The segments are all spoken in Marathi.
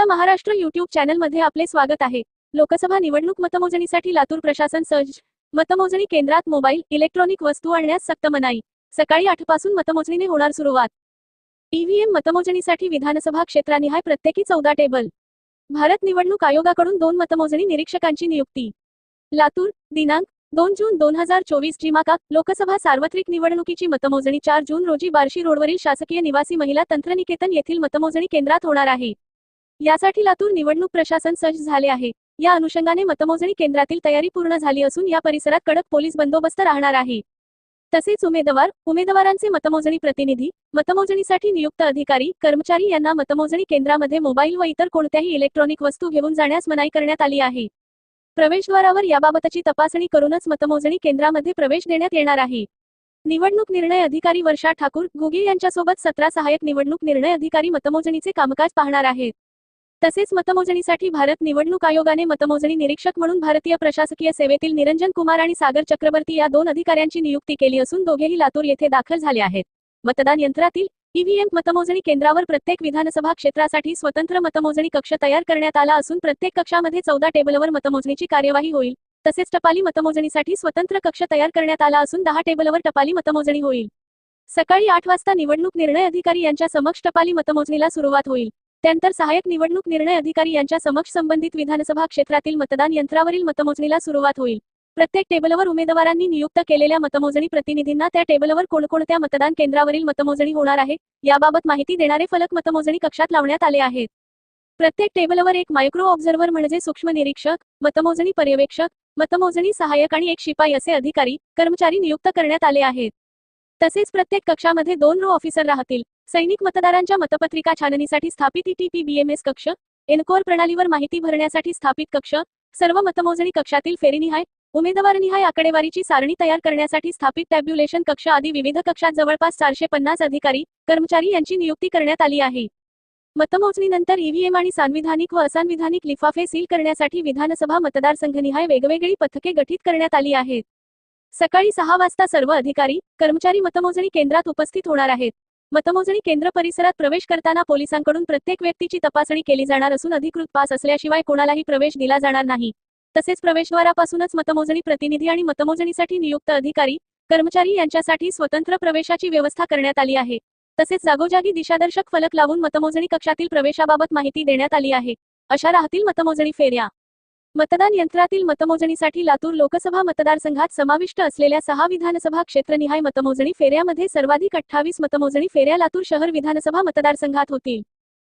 आपला महाराष्ट्र युट्यूब चॅनलमध्ये आपले स्वागत आहे. लोकसभा निवडणूक मतमोजणीसाठी लातूर प्रशासन सज्ज मतमोजणी केंद्रात मोबाईल इलेक्ट्रॉनिक वस्तू आणण्यास सक्त मनाई. सकाळी आठपासून मतमोजणीने होणार सुरुवात. ईव्हीएम मतमोजणीसाठी विधानसभा क्षेत्रानिहाय प्रत्येकी चौदा टेबल भारत निवडणूक आयोगाकडून दोन मतमोजणी निरीक्षकांची नियुक्ती. लातूर दिनांक दोन जून दोन हजार चोवीस जिमाका लोकसभा सार्वत्रिक निवडणुकीची मतमोजणी चार जून रोजी बार्शी रोडवरील शासकीय निवासी महिला तंत्रनिकेतन येथील मतमोजणी केंद्रात होणार आहे. यासाठी लातूर निवडणूक प्रशासन सज्ज झाले आहे. या अनुषंगाने मतमोजणी केंद्रातील तयारी पूर्ण झाली असून या परिसरात कडक पोलीस बंदोबस्त राहणार आहे. तसेच उमेदवार उमेदवारांचे मतमोजणी प्रतिनिधी मतमोजणीसाठी नियुक्त अधिकारी कर्मचारी यांना मतमोजणी केंद्रामध्ये मोबाईल व इतर कोणत्याही इलेक्ट्रॉनिक वस्तू घेऊन जाण्यास मनाई करण्यात आली आहे. प्रवेशद्वारावर याबाबतची तपासणी करूनच मतमोजणी केंद्रामध्ये प्रवेश देण्यात येणार आहे. निवडणूक निर्णय अधिकारी वर्षा ठाकूर गुगे यांच्यासोबत सतरा सहाय्यक निवडणूक निर्णय अधिकारी मतमोजणीचे कामकाज पाहणार आहेत. तसेच मतमोजणीसाठी भारत निवडणूक आयोगाने मतमोजणी निरीक्षक म्हणून भारतीय प्रशासकीय सेवेतील निरंजन कुमार आणि सागर चक्रवर्ती या दोन अधिकाऱ्यांची नियुक्ती केली असून दोघेही लातूर येथे दाखल झाले आहेत. मतदान यंत्रातील ईव्हीएम मतमोजणी केंद्रावर प्रत्येक विधानसभा क्षेत्रासाठी स्वतंत्र मतमोजणी कक्ष तयार करण्यात आला असून प्रत्येक कक्षामध्ये चौदा टेबलवर मतमोजणीची कार्यवाही होईल. तसेच टपाली मतमोजणीसाठी स्वतंत्र कक्ष तयार करण्यात आला असून दहा टेबलवर टपाली मतमोजणी होईल. सकाळी आठ वाजता निवडणूक निर्णय अधिकारी यांच्या समक्ष टपाली मतमोजणीला सुरुवात होईल. त्यानंतर सहाय्यक निवडणूक निर्णय अधिकारी यांच्या समक्ष संबंधित विधानसभा क्षेत्रातील मतदान यंत्रावरील मतमोजणीला सुरुवात होईल. प्रत्येक टेबलवर उमेदवारांनी नियुक्त केलेल्या मतमोजणी प्रतिनिधींना त्या टेबलवर कोणकोणत्या मतदान केंद्रावरील मतमोजणी होणार आहे याबाबत माहिती देणारे फलक मतमोजणी कक्षात लावण्यात आले आहेत. प्रत्येक टेबलवर एक मायक्रो ऑब्झर्व्हर म्हणजे सूक्ष्म निरीक्षक मतमोजणी पर्यवेक्षक मतमोजणी सहाय्यक आणि एक शिपाई असे अधिकारी कर्मचारी नियुक्त करण्यात आले आहेत. तसेच प्रत्येक कक्षामध्ये दोन रो ऑफिसर राहतील. सैनिक मतदारांच्या मतपत्रिका छाननीसाठी स्थापित ईटीपी बीएमएस कक्ष एनकोर प्रणालीवर माहिती भरण्यासाठी स्थापित कक्ष सर्व मतमोजणी कक्षातील फेरीनिहाय उमेदवारनिहाय आकडेवारीची सारणी तयार करण्यासाठी स्थापित टॅब्युलेशन कक्ष आदी विविध कक्षात जवळपास चारशे पन्नास अधिकारी कर्मचारी यांची नियुक्ती करण्यात आली आहे. मतमोजणीनंतर ईव्हीएम आणि सांविधानिक व असांविधानिक लिफाफे सील करण्यासाठी विधानसभा मतदारसंघनिहाय वेगवेगळी पथके गठीत करण्यात आली आहेत. सकाळी सहा वाजता सर्व अधिकारी कर्मचारी मतमोजणी केंद्रात उपस्थित होणार आहेत. मतमोजणी केंद्र परिसरात प्रवेश करताना पोलिसांकडून प्रत्येक व्यक्तीची तपासणी केली जाणार असून अधिकृत पास असल्याशिवाय कोणालाही प्रवेश दिला जाणार नाही. तसेच प्रवेशद्वारापासूनच मतमोजणी प्रतिनिधी आणि मतमोजणीसाठी नियुक्त अधिकारी कर्मचारी यांच्यासाठी स्वतंत्र प्रवेशाची व्यवस्था करण्यात आली आहे. तसेच जागोजागी दिशादर्शक फलक लावून मतमोजणी कक्षातील प्रवेशाबाबत माहिती देण्यात आली आहे. अशा राहतील मतमोजणी फेऱ्या. मतदान यंत्रातील मतमोजणीसाठी लातूर लोकसभा मतदारसंघात समाविष्ट असलेल्या सहा विधानसभा क्षेत्रनिहाय मतमोजणी फेऱ्यामध्ये सर्वाधिक अठ्ठावीस मतमोजणी फेऱ्या लातूर शहर विधानसभा मतदारसंघात होतील.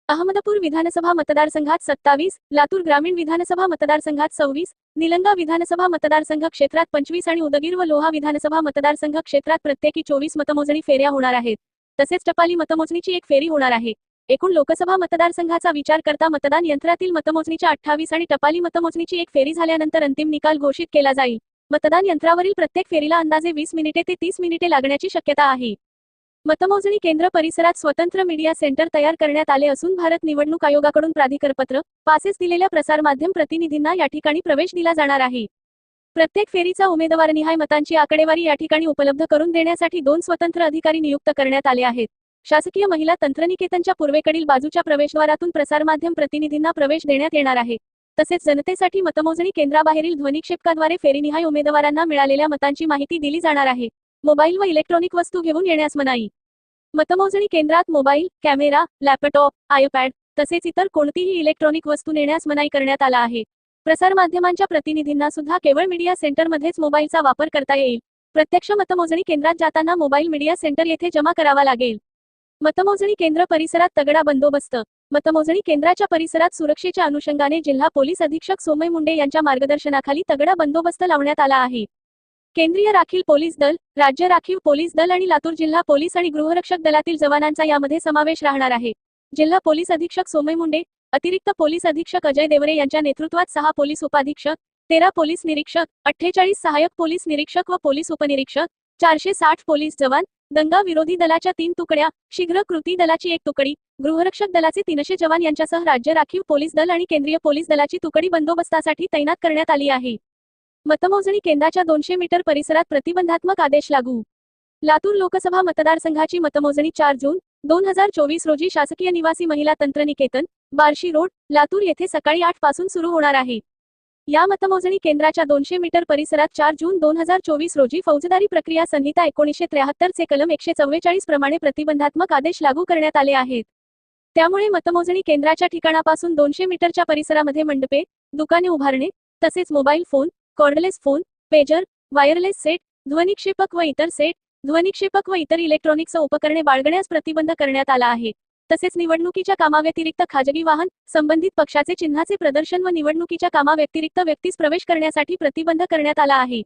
अहमदपूर विधानसभा मतदारसंघात सत्तावीस लातूर ग्रामीण विधानसभा मतदारसंघात सव्वीस निलंगा विधानसभा मतदारसंघ क्षेत्रात पंचवीस आणि उदगीर व लोहा विधानसभा मतदारसंघ क्षेत्रात प्रत्येकी चोवीस मतमोजणी फेऱ्या होणार आहेत. तसेच टपाली मतमोजणीची एक फेरी होणार आहे. एकूण लोकसभा मतदारसंघाचा विचार करता मतदान यंत्रातील मतमोजणीच्या अठ्ठावीस आणि टपाली मतमोजणीची एक फेरी झाल्यानंतर अंतिम निकाल घोषित केला जाईल. मतदान यंत्रावरील प्रत्येक फेरीला अंदाजे वीस मिनिटे ते तीस मिनिटे लागण्याची शक्यता आहे. मतमोजणी केंद्र परिसरात स्वतंत्र मीडिया सेंटर तयार करण्यात आले असून भारत निवडणूक आयोगाकडून प्राधिकारपत्र पासेस दिलेल्या प्रसारमाध्यम प्रतिनिधींना या ठिकाणी प्रवेश दिला जाणार आहे. प्रत्येक फेरीचा उमेदवारनिहाय मतांची आकडेवारी या ठिकाणी उपलब्ध करून देण्यासाठी दोन स्वतंत्र अधिकारी नियुक्त करण्यात आले आहेत. शासकीय महिला तंत्रनिकेतनच्या पूर्वेकडील बाजूच्या प्रवेशद्वारातून प्रसारमाध्यम प्रतिनिधींना प्रवेश देण्यात येणार आहे. तसेच जनतेसाठी मतमोजणी केंद्राबाहेरील ध्वनिक्षेपकाद्वारे फेरीनिहाय उमेदवारांना मिळालेल्या मतांची माहिती दिली जाणार आहे. मोबाईल व इलेक्ट्रॉनिक वस्तू घेऊन येण्यास मनाई. मतमोजणी केंद्रात मोबाईल कॅमेरा लॅपटॉप आयपॅड तसेच इतर कोणतीही इलेक्ट्रॉनिक वस्तू नेण्यास मनाई करण्यात आला आहे. प्रसारमाध्यमांच्या प्रतिनिधींना सुद्धा केवळ मीडिया सेंटरमध्येच मोबाईलचा वापर करता येईल. प्रत्यक्ष मतमोजणी केंद्रात जाताना मोबाईल मीडिया सेंटर येथे जमा करावा लागेल. मतमोजणी केंद्र परिसरात तगडा बंदोबस्त. मतमोजणी केंद्राच्या परिसरात सुरक्षेच्या अनुषंगाने जिल्हा पोलीस अधीक्षक सोमय मुंडे यांच्या मार्गदर्शनाखाली तगडा बंदोबस्त लावण्यात आला आहे. केंद्रीय राखील पोलीस दल राज्य राखीव पोलीस दल आणि लातूर जिल्हा पोलीस आणि गृहरक्षक दलातील जवानांचा यामध्ये समावेश राहणार आहे. जिल्हा पोलीस अधीक्षक सोमय मुंडे अतिरिक्त पोलीस अधीक्षक अजय देवरे यांच्या नेतृत्वात सहा पोलीस उपाधीक्षक तेरा पोलीस निरीक्षक अठ्ठेचाळीस सहाय्यक पोलीस निरीक्षक व पोलीस उपनिरीक्षक चारशे साठ पोलीस जवान दंगा विरोधी दलाच्या तीन तुकड्या शीघ्र कृती दलाची एक तुकडी गृहरक्षक दलाचे तीनशे जवान यांच्यासह राज्य राखीव पोलीस दल आणि केंद्रीय पोलीस दलाची तुकडी बंदोबस्तासाठी तैनात करण्यात आली आहे. मतमोजणी केंद्राच्या दोनशे मीटर परिसरात प्रतिबंधात्मक आदेश लागू. लातूर लोकसभा मतदारसंघाची मतमोजणी चार जून दोन हजार चोवीस रोजी शासकीय निवासी महिला तंत्रनिकेतन बार्शी रोड लातूर येथे सकाळी आठपासून सुरू होणार आहे. या मतमोजणी केंद्राच्या दोनशे मीटर परिसरात चार जून दोन हजार चोवीस रोजी फौजदारी प्रक्रिया संहिता एकोणीसशे त्र्याहत्तर चे कलम एकशे चव्वेचाळीस प्रमाणे प्रतिबंधात्मक आदेश लागू करण्यात आले आहेत. त्यामुळे मतमोजणी केंद्राच्या ठिकाणापासून दोनशे मीटरच्या परिसरामध्ये मंडपे दुकाने उभारणे तसेच mobile phone cordless phone pager wireless set ध्वनिक्षेपक व इतर सेट ध्वनिक्षेपक व इतर इलेक्ट्रॉनिक्स उपकरणे बाळगण्यास प्रतिबंध करण्यात आला आहे. तसेच निवडणुकीच्या कामाव्यतिरिक्त खाजगी वाहन संबंधित पक्षाचे चिन्हाचे प्रदर्शन व निवडणुकीच्या कामाव्यतिरिक्त व्यक्तीस प्रवेश करण्यासाठी प्रतिबंध करण्यात आला आहे.